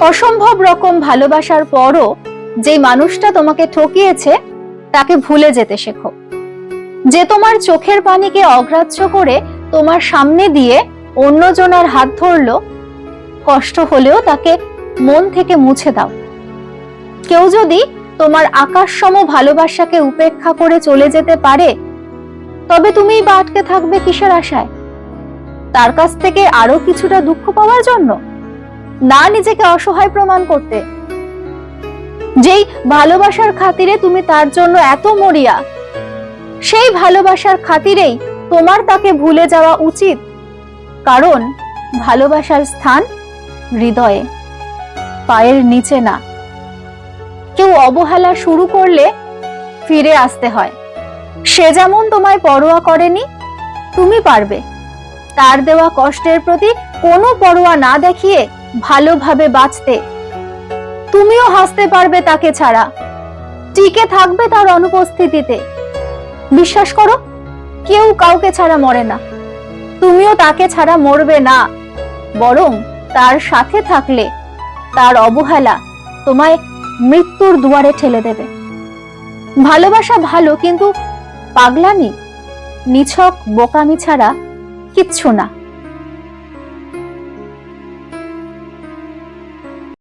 অসম্ভব রকম ভালোবাসার পরও যে মানুষটা তোমাকে ঠকিয়েছে, তাকে ভুলে যেতে শেখো। যে তোমার চোখের পানিকে অগ্রাহ্য করে তোমার সামনে দিয়ে অন্যজনের হাত ধরলো, কষ্ট হলেও তাকে মন থেকে মুছে দাও। কেউ যদি তোমার আকাশসম ভালোবাসাকে উপেক্ষা করে চলে যেতে পারে, তবে তুমিই বা আটকে থাকবে কিসের আশায়? তার কাছ থেকে আরও কিছুটা দুঃখ পাওয়ার জন্য? না নিজেকে অসহায় প্রমাণ করতে। যেই ভালোবাসার খাতিরে তুমি তার জন্য এত মরিয়া, সেই ভালোবাসার খাতিরেই তোমার তাকে ভুলে যাওয়া উচিত। কারণ ভালোবাসার স্থান হৃদয়ে, পায়ের নিচে না। কেউ অবহেলা শুরু করলে ফিরে আসতে হয়। সে যেমন তোমায় পরোয়া করেনি, তুমি পারবে। তার দেওয়া কষ্টের প্রতি কোনো পরোয়া না দেখিয়ে ভালোভাবে বাঁচতে। তুমিও হাসতে পারবে তাকে ছাড়া। টিকে থাকবে তার অনুপস্থিতিতে। বিশ্বাস করো, কেউ কাউকে ছাড়া মরে না। তুমিও তাকে ছাড়া মরবে না। বরং তার সাথে থাকলে তার অবহেলা তোমায় মৃত্যুর দুয়ারে ঠেলে দেবে। ভালোবাসা ভালো, কিন্তু পাগলামি, নিছক, বোকামি ছাড়া কিচ্ছু না।